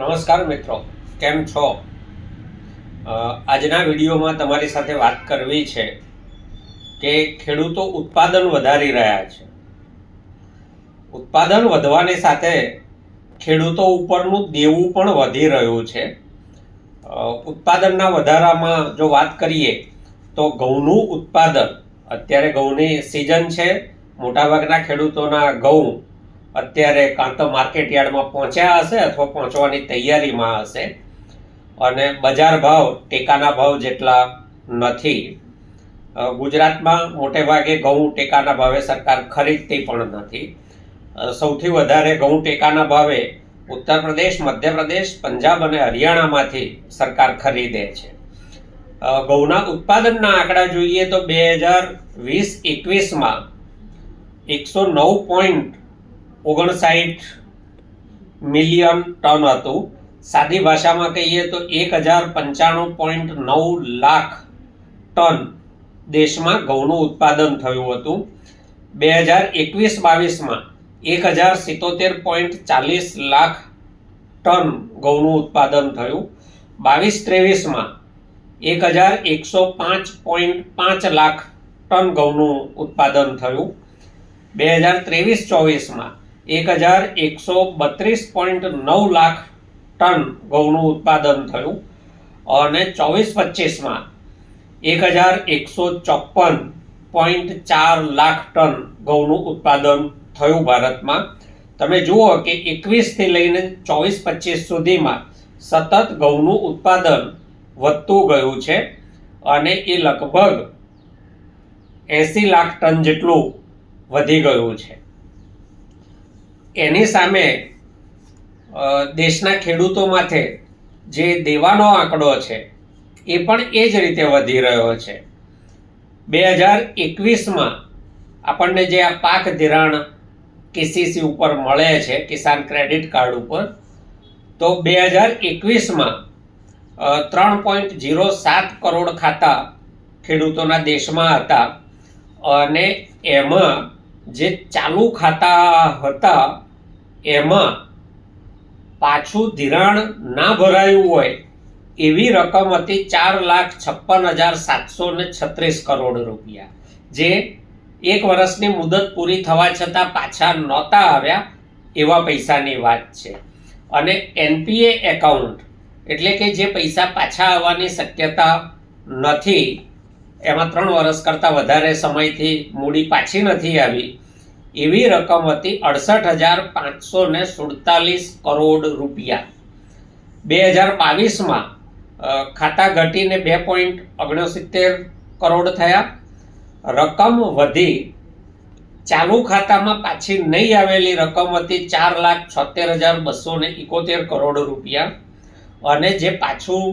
નમસ્કાર મિત્રો, કેમ છો? આજના વિડીયોમાં તમારી સાથે વાત કરવી છે કે ખેડૂતો ઉત્પાદન વધારી રહ્યા છે. ઉત્પાદન વધવાની સાથે ખેડૂતો ઉપરનું દેવું પણ વધી રહ્યું છે. ઉત્પાદનના વધારામાં જો વાત કરીએ તો ઘઉંનું ઉત્પાદન, અત્યારે ઘઉંની સિઝન છે, મોટાભાગના ખેડૂતોના ઘઉં અત્યારે કાં તો માર્કેટ યાર્ડમાં પહોંચ્યા હશે અથવા પહોંચવાની તૈયારીમાં હશે. અને બજાર ભાવ, ટેકાના ભાવ જેટલા નથી. ગુજરાતમાં મોટે ભાગે ઘઉં ટેકાના ભાવે સરકાર ખરીદતી પણ નથી. સૌથી વધારે ઘઉં ટેકાના ભાવે ઉત્તર પ્રદેશ મધ્યપ્રદેશ પંજાબ અને હરિયાણામાંથી સરકાર ખરીદે છે. ઘઉંના ઉત્પાદનના આંકડા જોઈએ તો બે હજાર વીસ, એકવીસમાં એકસો નવ પોઈન્ટ ઓગણસાઠ મિલિયન ટન હતું. સાદી ભાષામાં કહીએ તો એક હજાર પંચાણું પોઈન્ટ નવ લાખ ટન દેશમાં ઘઉંનું ઉત્પાદન થયું હતું. બે હજાર એકવીસ બાવીસમાં એક હજાર સિત્તોતેર પોઈન્ટ ચાલીસ લાખ ટન ઘઉંનું ઉત્પાદન થયું. બાવીસ ત્રેવીસમાં એક હજાર એકસો પાંચ પોઈન્ટ પાંચ લાખ ટન ઘઉંનું ઉત્પાદન થયું. બે હજાર ત્રેવીસ ચોવીસમાં એક હજાર એકસો બત્રીસ પોઈન્ટ નવ લાખ ટન ઘઉંનું ઉત્પાદન થયું અને ચોવીસ પચીસમાં એક હજાર એકસો ચોપન પોઈન્ટ ચાર લાખ ટન ઘઉંનું ઉત્પાદન થયું ભારતમાં. તમે જુઓ કે એકવીસથી લઈને ચોવીસ પચીસ સુધીમાં સતત ઘઉંનું ઉત્પાદન વધતું ગયું છે અને એ લગભગ એંસી લાખ ટન જેટલું વધી ગયું છે. એની સામે દેશના ખેડૂતો માથે જે દેવાનો આંકડો છે, એ પણ એ જ રીતે વધી રહ્યો છે. બે હજાર એકવીસમાં આપણને જે આ પાક ધિરાણ કેસીસી ઉપર મળે છે, કિસાન ક્રેડિટ કાર્ડ ઉપર, તો બે હજાર એકવીસમાં ત્રણ પોઈન્ટ જીરો સાત કરોડ ખાતા ખેડૂતોના દેશમાં હતા. અને એમાં જે ચાલુ ખાતા હતા, એમાં પાછું ધિરાણ ના ભરાયું હોય, એવી રકમ હતી ચાર લાખ છપ્પન હજાર સાતસો ને છત્રીસ કરોડ રૂપિયા, જે એક વર્ષની મુદત પૂરી થવા છતાં પાછા નહોતા આવ્યા એવા પૈસાની વાત છે. અને એનપીએ એકાઉન્ટ એટલે કે જે પૈસા પાછા આવવાની શક્યતા નથી એમાં ત્રણ વર્ષ કરતાં વધારે સમયથી મૂડી પાછી નથી આવી. એવી રકમ હતી અડસઠ હજાર પાંચસો ને સુડતાલીસ કરોડ રૂપિયા. બે હજાર બાવીસમાં ખાતા ઘટીને બે પોઈન્ટ ઓગણસિત્તેર કરોડ થયા. રકમ વધી. ચાલુ ખાતામાં પાછી નહીં આવેલી રકમ હતી ચાર લાખ છોતેર હજાર બસો ને કરોડ રૂપિયા. અને જે પાછું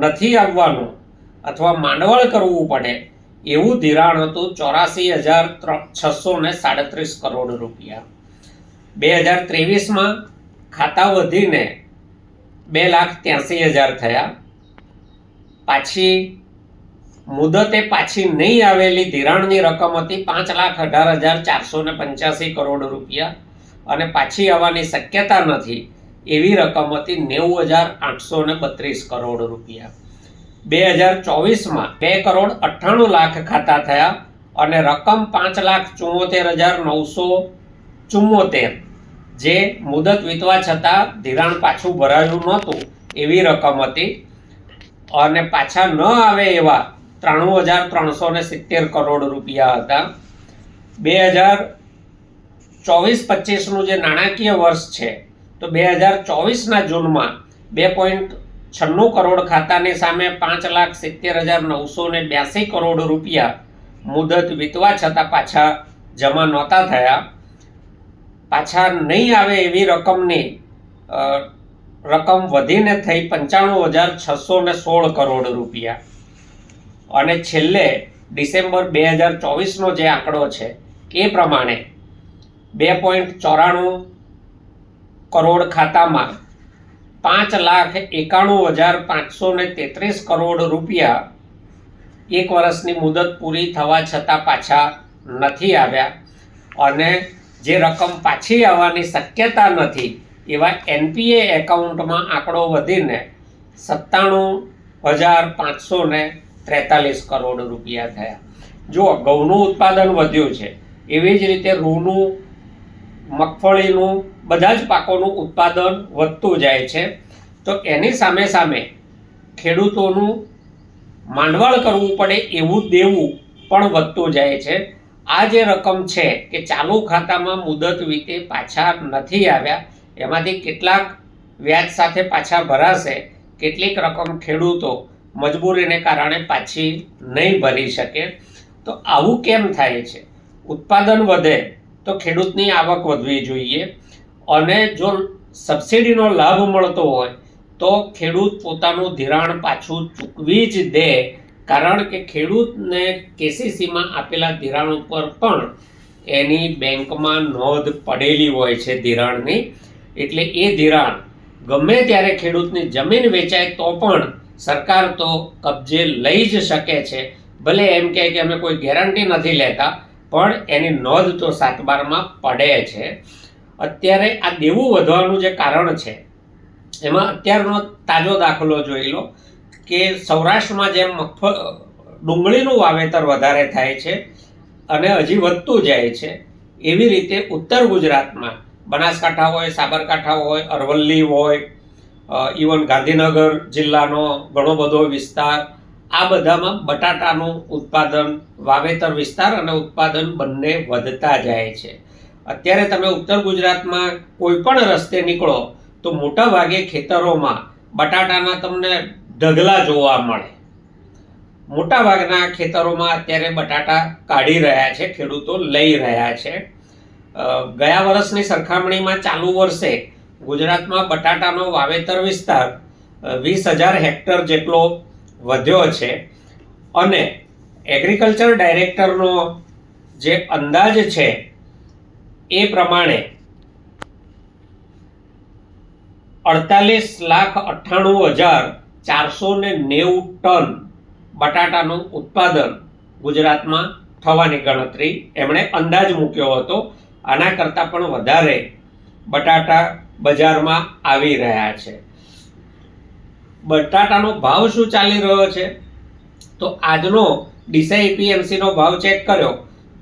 નથી આવવાનું અથવા માંડવળ કરવું પડે, એવું ધિરાણ હતું ચોરાસી હજાર છસો ને સાડત્રીસ કરોડ રૂપિયા. બે હજાર ત્રેવીસમાં ખાતા વધીને બે લાખ ત્યાસી હજાર થયા. પાછી મુદતે પાછી નહીં આવેલી ધિરાણની રકમ હતી પાંચ લાખ અઢાર હજાર ચારસો ને પંચ્યાસી કરોડ રૂપિયા અને પાછી આવવાની શક્યતા નથી, એવી રકમ હતી નેવું હજાર આઠસો ને બત્રીસ કરોડ રૂપિયા. બે હજાર ચોવીસમાં બે કરોડ અઠ્ઠાણું લાખ ખાતા થયા અને રકમ પાંચ લાખ ચુમ્મોતેર હજાર નવસો ચુમ્મોતેર જે મુદત વીતવા છતાં ધિરાણ પાછું ભરાયું નહોતું એવી રકમ હતી. અને પાછા ન આવે એવા ત્રાણું હજાર ત્રણસો ને સિત્તેર કરોડ રૂપિયા હતા. બે હજાર ચોવીસ પચીસનું જે નાણાકીય વર્ષ છે, તો બે હજાર ચોવીસના જૂનમાં બે પોઈન્ટ છન્નું કરોડ ખાતાની સામે પાંચ લાખ સિત્તેર હજાર નવસો ને બ્યાસી કરોડ રૂપિયા મુદત વીતવા છતાં પાછા જમા નહોતા થયા. પાછા નહીં આવે એવી રકમની રકમ વધીને થઈ પંચાણું હજાર છસો ને સોળ કરોડ રૂપિયા. અને છેલ્લે ડિસેમ્બર બે હજાર ચોવીસનો જે આંકડો છે એ પ્રમાણે બે પોઈન્ટ ચોરાણું કરોડ ખાતામાં પાંચ લાખ એકાણું હજાર પાંચસો ને તેત્રીસ કરોડ રૂપિયા એક વર્ષની મુદત પૂરી થવા છતાં પાછા નથી આવ્યા. અને જે રકમ પાછી આવવાની શક્યતા નથી, એવા એનપીએ એકાઉન્ટમાં આંકડો વધીને સત્તાણું હજાર પાંચસો ને ત્રેતાલીસ કરોડ રૂપિયા થયા. જુઓ, ઘઉંનું ઉત્પાદન વધ્યું છે. એવી જ રીતે રૂનું મગફળીનું, બધા જ પાકોનું ઉત્પાદન વધતું જાય છે. તો એની સામે સામે ખેડૂતોનું માંડવાળ કરવું પડે એવું દેવું પણ વધતું જાય છે. આ જે રકમ છે કે ચાલુ ખાતામાં મુદત વીતે પાછા નથી આવ્યા, એમાંથી કેટલાક વ્યાજ સાથે પાછા ભરાશે, કેટલીક રકમ ખેડૂતો મજબૂરીને કારણે પાછી નહીં ભરી શકે. તો આવું કેમ થાય છે? ઉત્પાદન વધે તો ખેડૂતની આવક વધવી જોઈએ. અને જો સબસિડીનો લાભ મળતો હોય, તો ખેડૂત પોતાનું ધિરાણ પાછું ચૂકવી જ દે. કારણ કે ખેડૂતને કેસીસીમાં આપેલા ધિરાણ ઉપર પણ એની બેંકમાં નોંધ પડેલી હોય છે ધિરાણની. એટલે એ ધિરાણ ગમે ત્યારે ખેડૂતની જમીન વેચાય, તો પણ સરકાર તો કબજે લઈ જ શકે છે. ભલે એમ કહે કે અમે કોઈ ગેરંટી નથી લેતા પણ એની નોંધ તો સાત બારમાં પડે છે. અત્યારે આ દેવું વધવાનું જે કારણ છે, એમાં અત્યારનો તાજો દાખલો જોઈ લો કે સૌરાષ્ટ્રમાં જેમ મગફળ ડુંગળીનું વાવેતર વધારે થાય છે અને હજી વધતું જાય છે, એવી રીતે ઉત્તર ગુજરાતમાં બનાસકાંઠા હોય, સાબરકાંઠા હોય, અરવલ્લી હોય ઇવન ગાંધીનગર જિલ્લાનો ઘણો બધો વિસ્તાર આ બધામાં બટાટાનું ઉત્પાદન, વાવેતર વિસ્તાર અને ઉત્પાદન બંને વધતા જાય છે. અત્યારે તમે ઉત્તર ગુજરાતમાં કોઈ પણ રસ્તે નીકળો, તો મોટા ભાગે ખેતરોમાં બટાટાના તમને ઢગલા જોવા મળે. મોટા ભાગના ખેતરોમાં અત્યારે બટાટા કાઢી રહ્યા છે, ખેડૂતો લઈ રહ્યા છે. ગયા વર્ષની સરખામણીમાં ચાલુ વર્ષે ગુજરાતમાં બટાટાનો વાવેતર વિસ્તાર વીસ હજાર હેક્ટર જેટલો વધ્યો છે. અને એગ્રીકલ્ચર ડાયરેક્ટરનો જે અંદાજ છે એ પ્રમાણે અડતાલીસ લાખ અઠ્ઠાણું હજાર ચારસો ને નેવું ટન બટાટાનું ઉત્પાદન ગુજરાતમાં થવાની ગણતરી એમણે અંદાજ મૂક્યો હતો. આના કરતાં પણ વધારે બટાટા બજારમાં આવી રહ્યા છે. બટાટાનો ભાવ શું ચાલી રહ્યો છે? તો આજનો ડીસાઈ પીએમસીનો ભાવ ચેક કર્યો.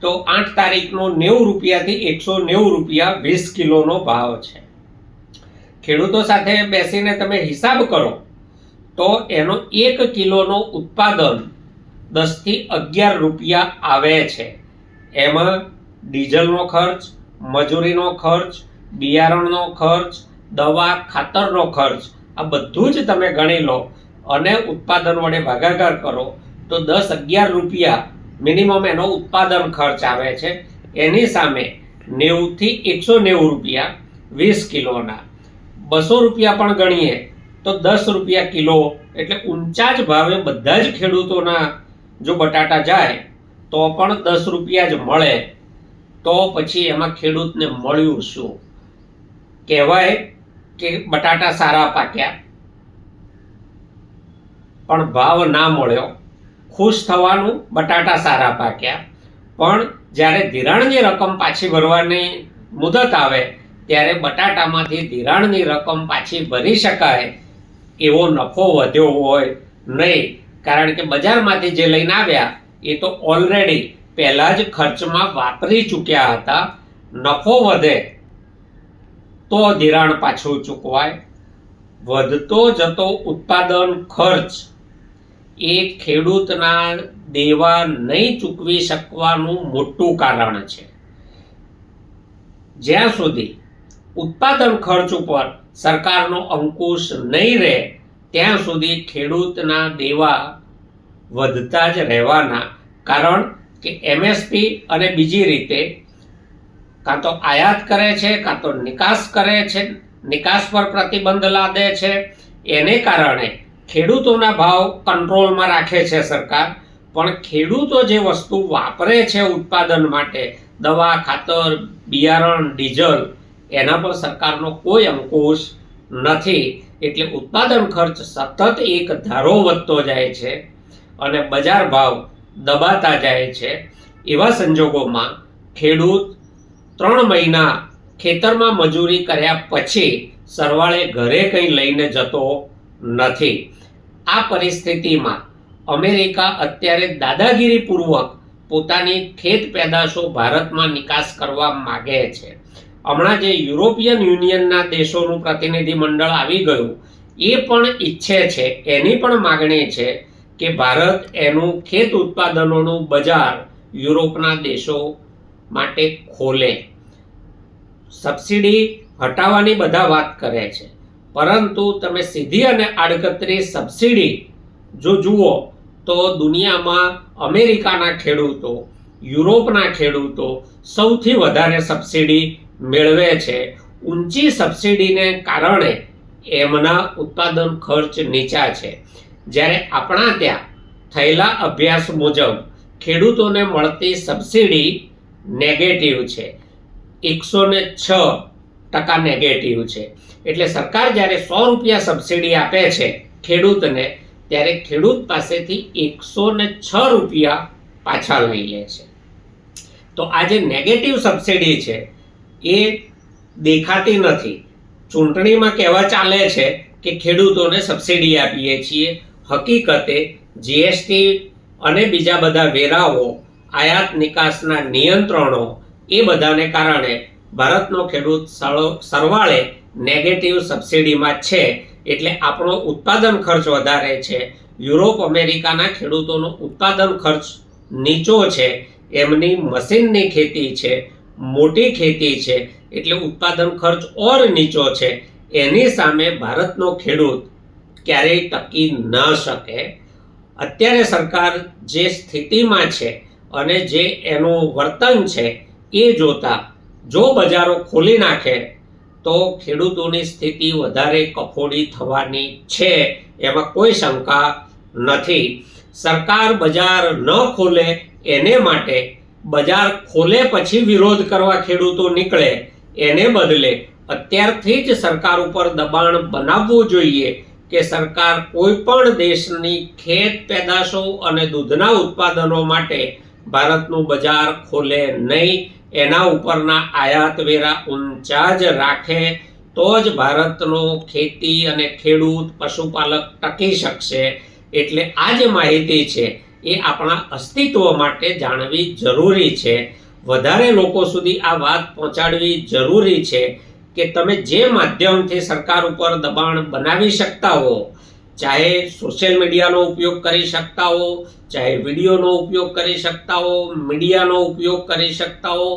તો આઠ તારીખનો નેવું રૂપિયાથી એકસો નેવું રૂપિયા વીસ કિલોનો ભાવ છે. ખેડૂતો સાથે બેસીને તમે હિસાબ કરો. તો એનો એક કિલોનો ઉત્પાદન દસથી અગિયાર રૂપિયા આવે છે. એમાં ડીઝલનો ખર્ચ, મજૂરીનો ખર્ચ, બિયારણનો ખર્ચ, દવા, ખાતરનો ખર્ચ આ બધું જ તમે ગણી લો અને ઉત્પાદન વડે ભાગાકાર કરો, તો દસ અગિયાર રૂપિયા મિનિમમ એનો ઉત્પાદન ખર્ચ આવે છે. એની સામે નેવુંથી એકસો નેવું રૂપિયા વીસ કિલોના. બસો રૂપિયા પણ ગણીએ, તો દસ રૂપિયા કિલો, એટલે ઊંચા જ ભાવે બધા જ ખેડૂતોના જો બટાટા જાય, તો પણ દસ રૂપિયા જ મળે. તો પછી એમાં ખેડૂતને મળ્યું શું? કહેવાય કે બટાટા સારા પાક્યા. પણ ભાવ ના મળ્યો. ખુશ થવાનું બટાટા સારા પાક્યા. પણ જ્યારે ધિરાણની રકમ પાછી ભરવાની મુદત આવે, ત્યારે બટાટામાંથી ધિરાણની રકમ પાછી ભરી શકાય. એવો નફો વધ્યો હોય નહીં. કારણ કે બજારમાંથી જે લઈને આવ્યા, એ તો ઓલરેડી પહેલાં જ ખર્ચમાં વાપરી ચૂક્યા હતા. નફો વધે તો ધિરાણ પાછું ચૂકવાય, વધતો જતો ઉત્પાદન ખર્ચ, એ ખેડૂતના દેવા નહીં ચૂકવી શકવાનું મોટું કારણ છે. જ્યાં સુધી ઉત્પાદન ખર્ચ ઉપર સરકારનો અંકુશ નહીં રહે, ત્યાં સુધી ખેડૂતના દેવા વધતા જ રહેવાના. કારણ કે એમએસપી અને બીજી રીતે કાં તો આયાત કરે છે, કાં તો નિકાસ કરે છે, નિકાસ પર પ્રતિબંધ લાદે છે. એને કારણે ખેડૂતોના ભાવ કંટ્રોલમાં રાખે છે સરકાર. પણ ખેડૂતો જે વસ્તુ વાપરે છે ઉત્પાદન માટે, દવા, ખાતર, બિયારણ, ડીઝલ, એના પર સરકારનો કોઈ અંકુશ નથી. એટલે ઉત્પાદન ખર્ચ સતત એક ધારો વધતો જાય છે અને બજાર ભાવ દબાતા જાય છે. એવા સંજોગોમાં ખેડૂત ત્રણ મહિના ખેતરમાં મજૂરી કર્યા પછી સરવાળે ઘરે કંઈ લઈને જતો નથી. આ પરિસ્થિતિમાં અમેરિકા અત્યારે દાદાગીરીપૂર્વક પોતાની ખેત પેદાશો ભારતમાં નિકાસ કરવા માગે છે. હમણાં જે યુરોપિયન યુનિયનના દેશોનું પ્રતિનિધિ મંડળ આવી ગયું, એ પણ ઈચ્છે છે, એની પણ માગણી છે કે ભારત એનું ખેત ઉત્પાદનોનું બજાર યુરોપના દેશો માટે ખોલે. સબસિડી હટાવવાની બધા વાત કરે છે. પરંતુ તમે સીધી અને આડકતરી સબસિડી જો જુઓ, તો દુનિયામાં અમેરિકાના ખેડૂતો, યુરોપના ખેડૂતો સૌથી વધારે સબસિડી મેળવે છે. ઊંચી સબસિડીને કારણે એમના ઉત્પાદન ખર્ચ નીચા છે. જ્યારે આપણા ત્યાં થયેલા અભ્યાસ મુજબ ખેડૂતોને મળતી સબસિડી નેગેટિવ છે. એકસો ને છ ટકા નેગેટિવ છે. એટલે સરકાર જ્યારે સો રૂપિયા સબસિડી આપે છે ખેડૂતને, ત્યારે ખેડૂત પાસેથી એકસો ને છ રૂપિયા પાછા લઈ લે છે. તો આ જે નેગેટિવ સબસિડી છે, એ દેખાતી નથી. ચૂંટણીમાં કહેવા ચાલે છે કે ખેડૂતોને સબસિડી આપીએ છીએ. હકીકતે જીએસટી અને બીજા બધા વેરાઓ આયાત નિકાસના નિયંત્રણો એ બધાને કારણે ભારતનો ખેડૂત સરવાળે નેગેટિવ સબસિડીમાં છે એટલે આપણો ઉત્પાદન ખર્ચ વધારે છે. યુરોપ અમેરિકાના ખેડૂતોનો ઉત્પાદન ખર્ચ નીચો છે. એમની મશીનની ખેતી છે, મોટી ખેતી છે, એટલે ઉત્પાદન ખર્ચ ઓર નીચો છે. એની સામે ભારતનો ખેડૂત ક્યારેય ટકી ન શકે. અત્યારે સરકાર જે સ્થિતિમાં છે અને જે એનું વર્તન છે, એ જોતા જો બજારો ખોલી નાખે, તો ખેડૂતોની સ્થિતિ વધારે કફોડી થવાની છે, એમાં કોઈ શંકા નથી. સરકાર બજાર ન ખોલે એને માટે બજાર ખોલે પછી વિરોધ કરવા ખેડૂતો નીકળે, એને બદલે અત્યારથી જ સરકાર ઉપર દબાણ બનાવવું જોઈએ કે સરકાર કોઈ પણ દેશની ખેત પેદાશો અને દૂધના ઉત્પાદનો માટે ભારતનું બજાર ખોલે નહીં, એના ઉપરના આયાત વેરા ઊંચા જ રાખે, તો જ ભારતનો ખેતી અને ખેડૂત પશુપાલક ટકી શકશે. એટલે આ જે માહિતી છે, એ આપણા અસ્તિત્વ માટે જાણવી જરૂરી છે. વધારે લોકો સુધી આ વાત પહોંચાડવી જરૂરી છે કે તમે જે માધ્યમથી સરકાર ઉપર દબાણ બનાવી શકતા હો ચાહે સોશિયલ મીડિયાનો ઉપયોગ કરી શકતા હો, ચાહે વિડીયોનો ઉપયોગ કરી શકતા હો મીડિયાનો ઉપયોગ કરી શકતા હો,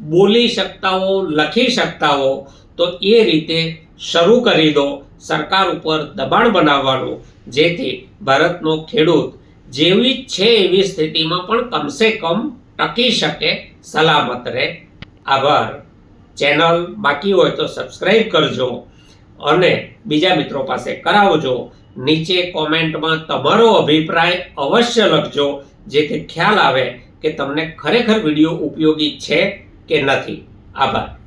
બોલી શકતા હો, લખી શકતા હો, તો એ રીતે શરૂ કરી દો, સરકાર ઉપર દબાણ બનાવવાનું, જેથી ભારતનો ખેડૂત જેવી છે એવી સ્થિતિમાં પણ કમસે કમ ટકી શકે, સલામત રહે. આભાર. ચેનલ બાકી હોય તો સબસ્ક્રાઈબ કરજો અને બીજા મિત્રો પાસે કરાવજો. નીચે કોમેન્ટમાં તમારો અભિપ્રાય અવશ્ય લખજો, જેથી ખ્યાલ આવે કે તમને ખરેખર વીડિયો ઉપયોગી છે કે નથી. આભાર.